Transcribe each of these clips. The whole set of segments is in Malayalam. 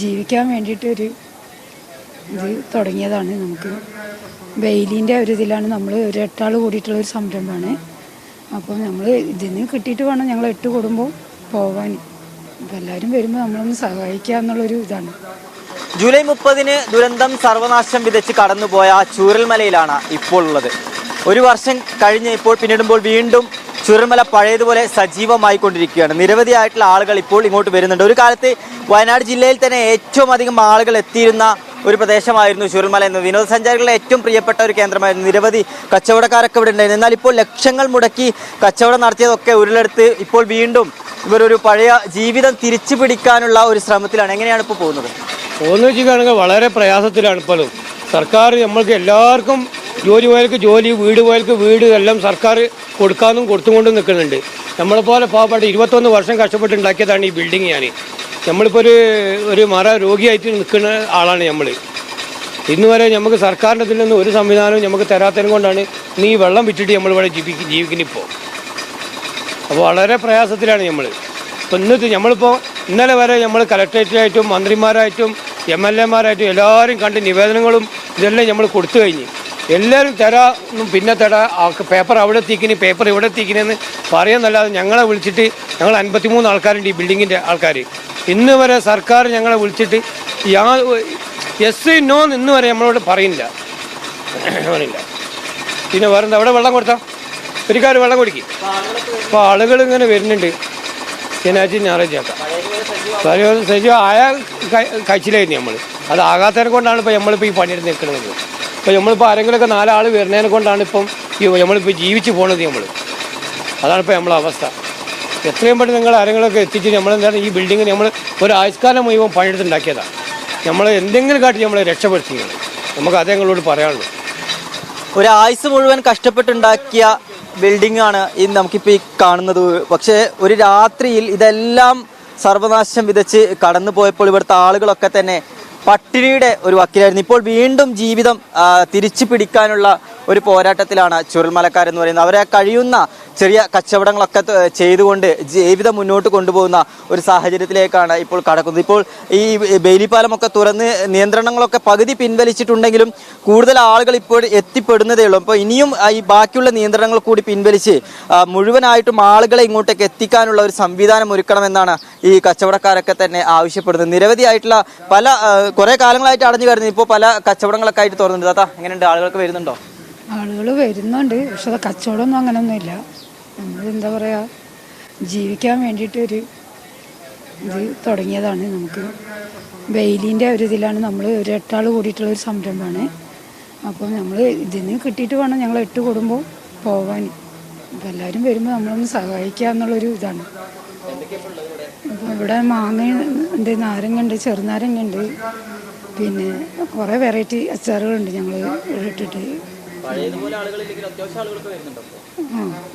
ജീവിക്കാൻ വേണ്ടിയിട്ട് ഒരു ഇത് തുടങ്ങിയതാണ് നമുക്ക്. വെയിലിന്റെ ഒരു ഇതിലാണ് നമ്മൾ ഒരു എട്ടാൾ കൂടിയിട്ടുള്ള ഒരു സംരംഭമാണ്. അപ്പോൾ നമ്മൾ ഇതിന് കിട്ടിയിട്ട് വേണം ഞങ്ങൾ എട്ട് കുടുംബം പോകാൻ അപ്പോൾ എല്ലാവരും വരുമ്പോൾ നമ്മളൊന്ന് സഹായിക്കുക എന്നുള്ളൊരു ഇതാണ്. ജൂലൈ മുപ്പതിന് ദുരന്തം സർവനാശം വിതച്ച് കടന്നുപോയ ചൂരൽമലയിലാണ് ഇപ്പോൾ ഉള്ളത്. ഒരു വർഷം കഴിഞ്ഞ് ഇപ്പോൾ പിന്നിടുമ്പോൾ വീണ്ടും ചുരൽമല പഴയതുപോലെ സജീവമായി കൊണ്ടിരിക്കുകയാണ് നിരവധിയായിട്ടുള്ള ആളുകൾ ഇപ്പോൾ ഇങ്ങോട്ട് വരുന്നുണ്ട്. ഒരു കാലത്ത് വയനാട് ജില്ലയിൽ തന്നെ ഏറ്റവും അധികം ആളുകൾ എത്തിയിരുന്ന ഒരു പ്രദേശമായിരുന്നു ചുരൽമല എന്ന്. വിനോദസഞ്ചാരികളുടെ ഏറ്റവും പ്രിയപ്പെട്ട ഒരു കേന്ദ്രമായിരുന്നു. നിരവധി കച്ചവടക്കാരൊക്കെ ഇവിടെ ഉണ്ടായിരുന്നു. എന്നാൽ ഇപ്പോൾ ലക്ഷങ്ങൾ മുടക്കി കച്ചവടം നടത്തിയതൊക്കെ ഉരുളെടുത്ത് ഇപ്പോൾ വീണ്ടും ഇവരൊരു പഴയ ജീവിതം തിരിച്ചു പിടിക്കാനുള്ള ഒരു ശ്രമത്തിലാണ്. എങ്ങനെയാണ് ഇപ്പോൾ പോകുന്നത്? പോകുന്ന വെച്ചിട്ടാണെങ്കിൽ വളരെ പ്രയാസത്തിലാണ് ഇപ്പോൾ സർക്കാർ നമ്മൾക്ക് എല്ലാവർക്കും ജോലി പോയവർക്ക് ജോലി വീട് പോയവർക്ക് വീട് എല്ലാം സർക്കാർ കൊടുക്കാമെന്നും കൊടുത്തുകൊണ്ടും നിൽക്കുന്നുണ്ട്. നമ്മളെപ്പോലെ പാവപ്പെട്ട ഇരുപത്തൊന്ന് വർഷം കഷ്ടപ്പെട്ട് ഉണ്ടാക്കിയതാണ് ഈ ബിൽഡിംഗ് ഞാൻ നമ്മളിപ്പോൾ ഒരു ഒരു മറ രോഗിയായിട്ട് നിൽക്കുന്ന ആളാണ് നമ്മൾ ഇന്ന് വരെ നമുക്ക് സർക്കാരിന്റെ ഇതിൽ നിന്ന് ഒരു സംവിധാനവും നമുക്ക് തരാത്തതിനും കൊണ്ടാണ് ഈ വെള്ളം വിറ്റിട്ട് നമ്മളിവിടെ ജീവിക്കും ജീവിക്കുന്നിപ്പോൾ. അപ്പോൾ വളരെ പ്രയാസത്തിലാണ് നമ്മൾ ഇപ്പം ഇന്നത്തെ നമ്മളിപ്പോൾ ഇന്നലെ വരെ നമ്മൾ കലക്ട്രേറ്റിലായിട്ടും മന്ത്രിമാരായിട്ടും എം എൽ എമാരായിട്ടും എല്ലാവരും കണ്ട് നിവേദനങ്ങളും ഇതെല്ലാം നമ്മൾ കൊടുത്തു കഴിഞ്ഞ്. എല്ലാവരും തരാ പിന്നെ തരാ. പേപ്പർ അവിടെ എത്തിക്കിനി പേപ്പർ ഇവിടെ എത്തിക്കിനെന്ന് പറയുന്നല്ലാതെ ഞങ്ങളെ വിളിച്ചിട്ട് ഞങ്ങൾ അൻപത്തിമൂന്ന് ആൾക്കാരുണ്ട് ഈ ബിൽഡിങ്ങിന്റെ ആൾക്കാർ ഇന്ന് വരെ സർക്കാർ ഞങ്ങളെ വിളിച്ചിട്ട് യാ എസ് നോ ഇന്ന് വരെ നമ്മളോട് പറയുന്നില്ല. പറയില്ല പിന്നെ വേറെന്താ? അവിടെ വെള്ളം കൊടുത്താൽ ഒരിക്കാർ വെള്ളം കുടിക്കും. അപ്പോൾ ആളുകൾ ഇങ്ങനെ വരുന്നുണ്ട്. ശനിയാഴ്ച ഞായറാഴ്ച ആക്കാം. പഴയ സജീവം ആയ കഴിച്ചിലായിരുന്നു നമ്മൾ അത് ആകാത്തതിനെ കൊണ്ടാണ് ഇപ്പോൾ നമ്മളിപ്പോൾ ഈ പണിയെടുത്ത് നിൽക്കുന്നത്. ഇപ്പോൾ നമ്മളിപ്പോൾ ആരെങ്കിലുമൊക്കെ നാലാൾ വരുന്നതിനെ കൊണ്ടാണ് ഇപ്പം നമ്മളിപ്പോൾ ജീവിച്ച് പോണത് നമ്മൾ അതാണ് ഇപ്പോൾ നമ്മളെ അവസ്ഥ. എത്രയും പെട്ടെന്ന് നിങ്ങൾ ആരെങ്കിലുമൊക്കെ എത്തിച്ച് നമ്മളെന്താണ് ഈ ബിൽഡിങ്ങിന് നമ്മൾ ഒരു ആയുഷ്കാലം മുഴുവൻ പണിയെടുത്തുണ്ടാക്കിയതാണ് നമ്മൾ എന്തെങ്കിലും കാട്ടി നമ്മളെ രക്ഷപ്പെടുത്തിയത് നമുക്ക് അതേ നിങ്ങളോട് പറയാനുള്ളൂ. ഒരു ആയുസ് മുഴുവൻ കഷ്ടപ്പെട്ടുണ്ടാക്കിയ ബിൽഡിംഗ് ആണ് ഈ നമുക്കിപ്പോൾ ഈ കാണുന്നത്. പക്ഷേ ഒരു രാത്രിയിൽ ഇതെല്ലാം സർവനാശം വിതച്ച് കടന്നു പോയപ്പോൾ ഇവിടുത്തെ ആളുകളൊക്കെ തന്നെ പട്ടിണിയുടെ ഒരു വക്കിലായിരുന്നു. ഇപ്പോൾ വീണ്ടും ജീവിതം തിരിച്ചു പിടിക്കാനുള്ള ഒരു പോരാട്ടത്തിലാണ് ചുരുൾമലക്കാർ ചുരൽമലക്കാരെന്ന് പറയുന്നത്. അവരെ കഴിയുന്ന ചെറിയ കച്ചവടങ്ങളൊക്കെ ചെയ്തുകൊണ്ട് ജീവിതം മുന്നോട്ട് കൊണ്ടുപോകുന്ന ഒരു സാഹചര്യത്തിലേക്കാണ് ഇപ്പോൾ കടക്കുന്നത്. ഇപ്പോൾ ഈ ബെയിലിപ്പാലമൊക്കെ തുറന്ന് നിയന്ത്രണങ്ങളൊക്കെ പകുതി പിൻവലിച്ചിട്ടുണ്ടെങ്കിലും കൂടുതൽ ആളുകൾ ഇപ്പോൾ എത്തിപ്പെടുന്നതേ ഉള്ളൂ. അപ്പോൾ ഇനിയും ഈ ബാക്കിയുള്ള നിയന്ത്രണങ്ങൾ കൂടി പിൻവലിച്ച് മുഴുവനായിട്ടും ആളുകളെ ഇങ്ങോട്ടേക്ക് എത്തിക്കാനുള്ള ഒരു സംവിധാനം ഒരുക്കണമെന്നാണ് ഈ കച്ചവടക്കാരൊക്കെ തന്നെ ആവശ്യപ്പെടുന്നത്. നിരവധിയായിട്ടുള്ള പല കുറേ കാലങ്ങളായിട്ട് അടഞ്ഞു കയറുന്നത് ഇപ്പോൾ പല കച്ചവടങ്ങളൊക്കെ ആയിട്ട് തുറന്നിട്ടുണ്ട്. അതാ എങ്ങനെയുണ്ട് ആളുകൾക്ക് വരുന്നുണ്ടോ? ആളുകൾ വരുന്നുണ്ട്. പക്ഷെ അത് കച്ചവടമൊന്നും അങ്ങനെയൊന്നുമില്ല നമ്മൾ എന്താ പറയുക ജീവിക്കാൻ വേണ്ടിയിട്ട് ഒരു ഇത് തുടങ്ങിയതാണ് നമുക്ക്. വെയിലിന്റെ ഒരു ഇതിലാണ് നമ്മൾ ഒരു എട്ടാൾ ഒരു സംരംഭമാണ്. അപ്പോൾ നമ്മൾ ഇതിന് കിട്ടിയിട്ട് വേണം ഞങ്ങൾ എട്ട് കുടുംബം പോകാൻ അപ്പോൾ എല്ലാവരും വരുമ്പോൾ നമ്മളൊന്ന് സഹായിക്കുക എന്നുള്ളൊരു ഇതാണ്. ഇവിടെ മാങ്ങ ഉണ്ട് നാരങ്ങ ഉണ്ട് ചെറുനാരങ്ങ ഉണ്ട് പിന്നെ കുറേ വെറൈറ്റി അച്ചാറുകളുണ്ട് ഞങ്ങൾ ഇട്ടിട്ട്.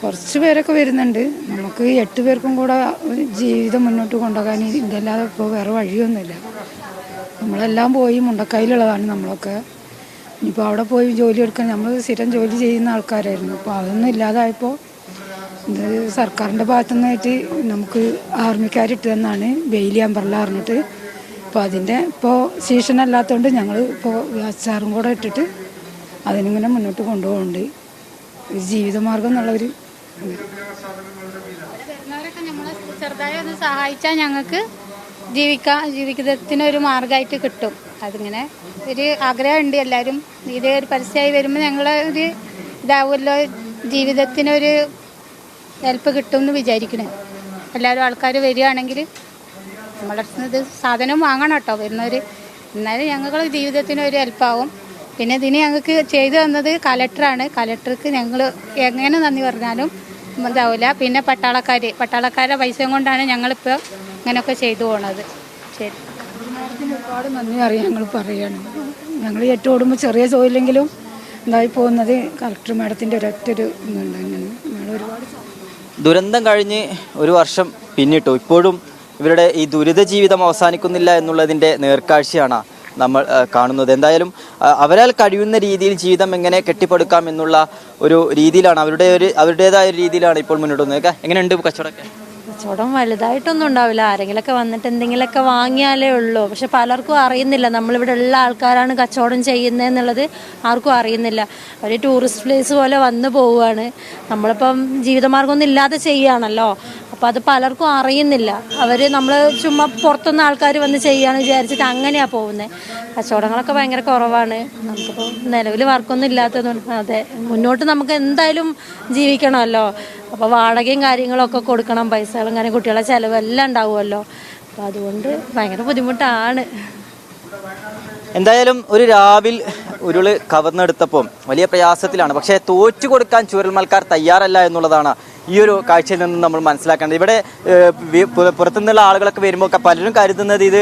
കുറച്ച് പേരൊക്കെ വരുന്നുണ്ട്. നമുക്ക് എട്ട് പേർക്കും കൂടെ ജീവിതം മുന്നോട്ട് കൊണ്ടുപോകാൻ ഇതല്ലാതെ ഇപ്പോൾ വേറെ വഴിയൊന്നുമില്ല. നമ്മളെല്ലാം പോയി മുണ്ടക്കൈയിലുള്ളതാണ് നമ്മളൊക്കെ. ഇനിയിപ്പോൾ അവിടെ പോയി ജോലി എടുക്കാൻ നമ്മൾ സ്ഥിരം ജോലി ചെയ്യുന്ന ആൾക്കാരായിരുന്നു. അപ്പോൾ അതൊന്നും ഇല്ലാതായപ്പോൾ ഇത് സർക്കാരിന്റെ ഭാഗത്തു നിന്നായിട്ട് നമുക്ക് ആർമിക്കാരിട്ട് തന്നാണ് ബെയിലി അമ്പർല പറഞ്ഞിട്ട്. അപ്പോൾ അതിന്റെ ഇപ്പോൾ സീസൺ അല്ലാത്തതുകൊണ്ട് ഞങ്ങൾ ഇപ്പോൾ അച്ചാറും കൂടെ ഇട്ടിട്ട് അതിനിങ്ങനെ മുന്നോട്ട് കൊണ്ടുപോകുന്നുണ്ട് ഒരു ജീവിതമാർഗം എന്നുള്ളൊരു ഒന്ന് സഹായിച്ചാൽ ഞങ്ങൾക്ക് ജീവിക്കാൻ ജീവിതത്തിനൊരു മാർഗമായിട്ട് കിട്ടും. അതിങ്ങനെ ഒരു ആഗ്രഹമുണ്ട് എല്ലാവരും. ഇതേ ഒരു പരസ്യമായി വരുമ്പോൾ ഞങ്ങളെ ഒരു ഇതാവുമല്ലോ ജീവിതത്തിനൊരു ഹെൽപ്പ് കിട്ടും എന്ന് വിചാരിക്കണേ. എല്ലാവരും ആൾക്കാർ വരികയാണെങ്കിൽ നമ്മളെ ഇത് സാധനം വാങ്ങണം കേട്ടോ. വരുന്നവർ എന്നാലും ഞങ്ങൾ ജീവിതത്തിനൊരു ഹെൽപ്പാവും. പിന്നെ ഇതിന് ഞങ്ങൾക്ക് ചെയ്തു തന്നത് കലക്ടറാണ്. കലക്ടർക്ക് ഞങ്ങൾ എങ്ങനെ നന്ദി പറഞ്ഞാലും ഇതാവില്ല പിന്നെ പട്ടാളക്കാർ പട്ടാളക്കാരുടെ പൈസ കൊണ്ടാണ് ഞങ്ങളിപ്പോൾ ഇങ്ങനെയൊക്കെ ചെയ്തു പോണത്. ശരി. ഒരുപാട് നന്ദി അറിയാം ഞങ്ങൾ പറയുകയാണ് ഞങ്ങൾ ഏറ്റവും ഓടുമ്പോൾ ചെറിയ ജോലിയെങ്കിലും ഇതായി പോകുന്നത് കളക്ടർ മാഡത്തിന്റെ ഒരൊറ്റൊരു ഇതുണ്ട് ഞങ്ങൾ ഒരുപാട് ദുരന്തം കഴിഞ്ഞ് ഒരു വർഷം പിന്നിട്ടു. ഇപ്പോഴും ഇവരുടെ ഈ ദുരിത ജീവിതം അവസാനിക്കുന്നില്ല എന്നുള്ളതിന്റെ നേർക്കാഴ്ചയാണ് നമ്മൾ കാണുന്നത്. എന്തായാലും അവരാൽ കഴിയുന്ന രീതിയിൽ ജീവിതം എങ്ങനെ കെട്ടിപ്പടുക്കാം എന്നുള്ള ഒരു രീതിയിലാണ് അവരുടെ ഒരു അവരുടേതായ ഒരു രീതിയിലാണ് ഇപ്പോൾ മുന്നോട്ട് പോകുന്നത് എങ്ങനെയുണ്ട് കച്ചവടമൊക്കെ? കച്ചവടം വലുതായിട്ടൊന്നും ഉണ്ടാവില്ല. ആരെങ്കിലൊക്കെ വന്നിട്ട് എന്തെങ്കിലുമൊക്കെ വാങ്ങിയാലേ ഉള്ളൂ. പക്ഷെ പലർക്കും അറിയുന്നില്ല. നമ്മളിവിടെ ഉള്ള ആൾക്കാരാണ് കച്ചവടം ചെയ്യുന്നതെന്നുള്ളത് ആർക്കും അറിയുന്നില്ല. ഒരു ടൂറിസ്റ്റ് പ്ലേസ് പോലെ വന്നു പോവുകയാണ്. നമ്മളിപ്പം ജീവിതമാർഗമൊന്നും ഇല്ലാതെ ചെയ്യുകയാണല്ലോ. അപ്പോൾ അത് പലർക്കും അറിയുന്നില്ല. അവർ നമ്മൾ ചുമ്മാ പുറത്തുനിന്ന് ആൾക്കാർ വന്ന് ചെയ്യാന്ന് വിചാരിച്ചിട്ട് അങ്ങനെയാണ് പോകുന്നത് കച്ചവടങ്ങളൊക്കെ ഭയങ്കര കുറവാണ്. നമുക്കിപ്പോൾ നിലവിൽ വർക്കൊന്നും ഇല്ലാത്തതുകൊണ്ട്. അതെ മുന്നോട്ട് നമുക്ക് എന്തായാലും ജീവിക്കണമല്ലോ. അപ്പോൾ വാടകയും കാര്യങ്ങളൊക്കെ കൊടുക്കണം പൈസകളും കാര്യം കുട്ടികളെ ചിലവെല്ലാം ഉണ്ടാവുമല്ലോ. അപ്പോൾ അതുകൊണ്ട് ഭയങ്കര ബുദ്ധിമുട്ടാണ്. എന്തായാലും ഒരു രാവിൽ ഉരുൾ കവർന്നെടുത്തപ്പം വലിയ പ്രയാസത്തിലാണ്. പക്ഷേ തോറ്റു കൊടുക്കാൻ ചുരൽമൽക്കാർ തയ്യാറല്ല എന്നുള്ളതാണ് ഈ ഒരു കാഴ്ചയിൽ നിന്ന് നമ്മൾ മനസ്സിലാക്കേണ്ടത്. ഇവിടെ പുറത്തുനിന്നുള്ള ആളുകളൊക്കെ വരുമ്പോൾ പലരും കരുതുന്നത് ഇത്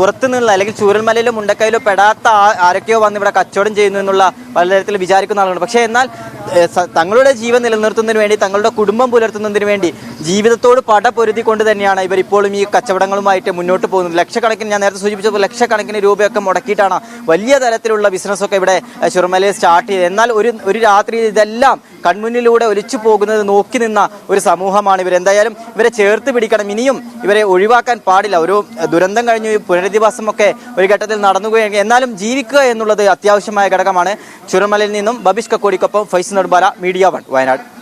പുറത്തുനിന്നുള്ള അല്ലെങ്കിൽ ചൂരൽമലയിലോ മുണ്ടക്കയിലോ പെടാത്ത ആരൊക്കെയോ വന്ന് ഇവിടെ കച്ചവടം ചെയ്യുന്നു എന്നുള്ള പലതരത്തിൽ വിചാരിക്കുന്ന ആളുകളുണ്ട്. പക്ഷേ എന്നാൽ തങ്ങളുടെ ജീവൻ നിലനിർത്തുന്നതിന് വേണ്ടി തങ്ങളുടെ കുടുംബം പുലർത്തുന്നതിന് വേണ്ടി ജീവിതത്തോട് പട പൊരുതി കൊണ്ട് തന്നെയാണ് ഇവർ ഇപ്പോഴും ഈ കച്ചവടങ്ങളുമായിട്ട് മുന്നോട്ട് പോകുന്നത്. ലക്ഷക്കണക്കിന് ഞാൻ നേരത്തെ സൂചിപ്പിച്ചപ്പോൾ ലക്ഷക്കണക്കിന് രൂപയൊക്കെ മുടക്കിയിട്ടാണ് വലിയ തരത്തിലുള്ള ബിസിനസ്സൊക്കെ ഇവിടെ ചുരമലയിൽ സ്റ്റാർട്ട് ചെയ്തത്. എന്നാൽ ഒരു ഒരു രാത്രി ഇതെല്ലാം കൺമുന്നിലൂടെ ഒലിച്ചു പോകുന്നത് നോക്കി നിന്ന ഒരു സമൂഹമാണ് ഇവർ. എന്തായാലും ഇവരെ ചേർത്ത് പിടിക്കണം. ഇനിയും ഇവരെ ഒഴിവാക്കാൻ പാടില്ല. ഒരു ദുരന്തം കഴിഞ്ഞു ഈ പുനരധിവാസമൊക്കെ ഒരു ഘട്ടത്തിൽ നടന്നുകയെങ്കിൽ എന്നാലും ജീവിക്കുക എന്നുള്ളത് അത്യാവശ്യമായ ഘടകമാണ്. ചുരമലയിൽ നിന്നും ബബിഷ് കക്കോടിക്കൊപ്പം ഫൈസ് നെടുമ്പാല മീഡിയ വൺ വയനാട്.